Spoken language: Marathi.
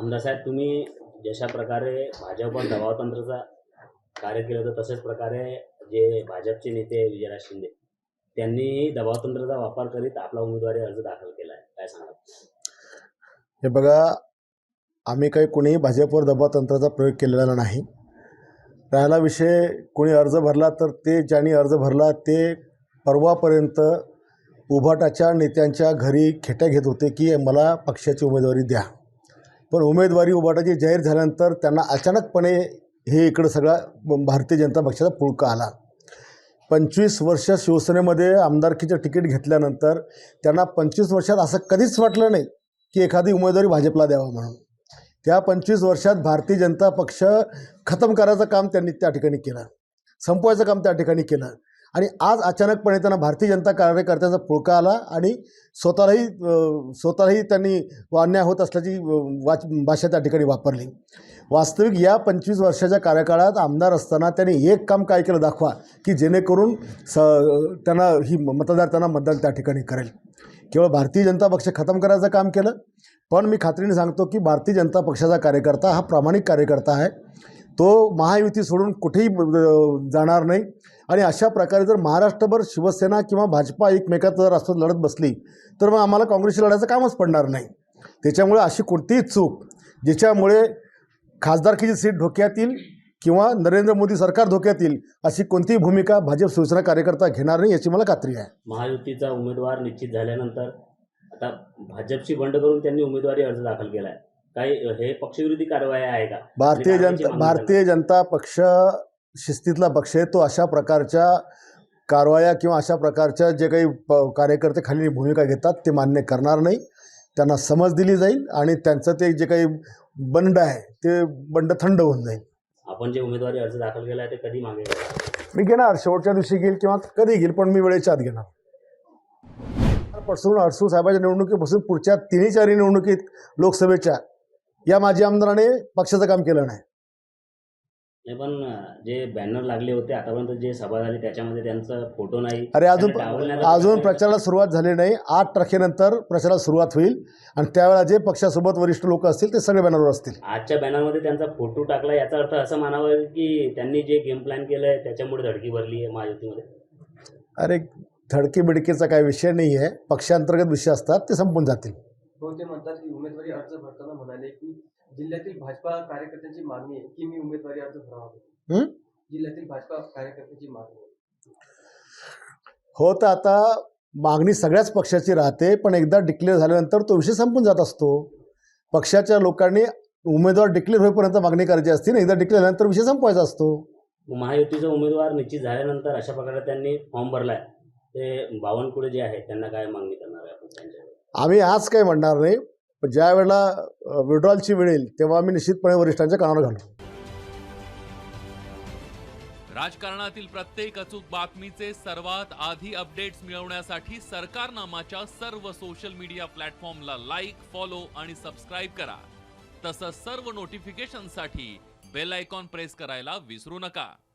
आमदार साहेब तुम्ही जशा प्रकारे भाजपवर दबावतंत्राचा कार्य केलं होतं तशाच प्रकारे जे भाजपचे नेते विजयराज शिंदे त्यांनी दबावतंत्राचा वापर करीत आपला उमेदवारी अर्ज दाखल केला आहे. काय सांगा हे बघा आम्ही काही कोणीही भाजपवर दबावतंत्राचा प्रयोग केलेला नाही. राहिला विषय कोणी अर्ज भरला तर ते ज्यांनी अर्ज भरला ते परवापर्यंत उभाटाच्या नेत्यांच्या घरी खेट्या घेत होते की मला पक्षाची उमेदवारी द्या. पण उमेदवारी उभाटाची जाहीर झाल्यानंतर त्यांना अचानकपणे हे इकडं सगळा भारतीय जनता पक्षाचा पुळका आला. पंचवीस वर्ष शिवसेनेमध्ये आमदारकीचं तिकीट घेतल्यानंतर त्यांना पंचवीस वर्षात असं कधीच वाटलं नाही की एखादी उमेदवारी भाजपला द्यावा म्हणून. त्या पंचवीस वर्षात भारतीय जनता पक्ष खतम करायचं काम त्यांनी त्या ठिकाणी केलं. संपवायचं काम त्या ठिकाणी केलं. आणि आज अचानकपणे त्यांना भारतीय जनता कार्यकर्त्याचा पुळका आला आणि स्वतःलाही स्वतःलाही त्यांनी अन्याय होत असल्याची वाच भाषा त्या ठिकाणी वापरली. वास्तविक या पंचवीस वर्षाच्या कार्यकाळात आमदार असताना त्यांनी एक काम काय केलं दाखवा की जेणेकरून स त्यांना ही मतदार त्यांना मतदान त्या ठिकाणी करेल. केवळ भारतीय जनता पक्ष खतम करायचं काम केलं पण मी खात्रीने सांगतो की भारतीय जनता पक्षाचा कार्यकर्ता हा प्रामाणिक कार्यकर्ता आहे. तो महायुती सोडून कुठेही जाणार नाही. आणि अशा प्रकारे जर महाराष्ट्रभर शिवसेना किंवा भाजपा एकमेकात जर असं लढत बसली तर मग आम्हाला काँग्रेसशी लढायचं कामच पडणार नाही. त्याच्यामुळे अशी कोणतीही चूक ज्याच्यामुळे खासदारकीची सीट धोक्यात येईल किंवा नरेंद्र मोदी सरकार धोक्यात येईल अशी कोणतीही भूमिका भाजप शिवसेना कार्यकर्ता घेणार नाही याची मला खात्री आहे. महायुतीचा उमेदवार निश्चित झाल्यानंतर आता भाजपशी बंड करून त्यांनी उमेदवारी अर्ज दाखल केला आहे काही हे पक्षविरोधी कारवाई आहे का? भारतीय जनता भारतीय जनता पक्ष शिस्तीतला पक्ष आहे तो अशा प्रकारच्या कारवाया किंवा अशा प्रकारच्या जे काही प कार्यकर्ते खाली भूमिका घेतात ते मान्य करणार नाही. त्यांना समज दिली जाईल आणि त्यांचं ते जे काही बंड आहे ते बंड थंड होऊन जाईल. आपण जे उमेदवारी अर्ज दाखल केला आहे ते कधी मागे? मी घेणार शेवटच्या दिवशी घेईल किंवा कधी घेईल पण मी वेळेच्या आत घेणार. पासून अडसू साहेबाच्या निवडणुकीपासून पुढच्या तिन्ही चारही निवडणुकीत लोकसभेच्या या माजी आमदाराने पक्षाचं काम केलं नाही. नाही पण जे बॅनर लागले होते आतापर्यंत जे सभा झाली त्याच्यामध्ये त्यांचा फोटो नाही. अरे अजून त्यांना डावलण्याचा अजून प्रयत्न- प्रचाराला सुरुवात झाली नाही. आठ तारखेनंतर प्रचाराला सुरुवात होईल. आणि त्यावेळेला जे पक्षासोबत वरिष्ठ लोक असतील ते सगळे बॅनरवर असतील. आजच्या बॅनरमध्ये त्यांचा फोटो टाकला याचा अर्थ असं मानावं की त्यांनी जे गेम प्लॅन केलंय त्याच्यामुळे धडकी भरली आहे महायुतीमध्ये. अरे धडकी बिडकीचा काही विषय नाही आहे पक्षांतर्गत विषय असतात ते संपून जातील. हो ते म्हणतात की उमेदवारी अर्ज भरताना म्हणाले की जिल्ह्यातील भाजपा कार्यकर्त्यांची मागणी आहे की मी उमेदवारी अर्ज भरावा. हं? जिल्ह्यातील भाजपा कार्यकर्त्यांची मागणी आहे. हो तर आता मागणी सगळ्याच पक्षाची राहते पण एकदा डिक्लेअर झाल्यानंतर तो विषय संपून जात असतो. पक्षाच्या लोकांनी उमेदवार डिक्लेअर होईपर्यंत मागणी करायची असते ना एकदा डिक्लेअर झाल्यानंतर विषय संपवायचा असतो. महायुतीचा उमेदवार निश्चित झाल्यानंतर अशा प्रकारे त्यांनी फॉर्म भरलाय. ते बावनकुळे जे आहे त्यांना काय मागणी करणार आहे आपण त्यांच्याकडे आम्ही आज काही म्हणणार नाही पण ज्या वेळेला विड्रॉलची वेळ येईल तेव्हा आम्ही निश्चितपणे वरिष्ठांच्या कानावर घालू. राजकारणातील प्रत्येक अचूक बातमीचे सर्वात आधी अपडेट्स मिळवण्यासाठी सरकारनामाच्या सर्व सोशल मीडिया प्लॅटफॉर्मला लाईक फॉलो आणि सबस्क्राईब करा. तसंच सर्व नोटिफिकेशनसाठी बेल आयकॉन प्रेस करायला विसरू नका.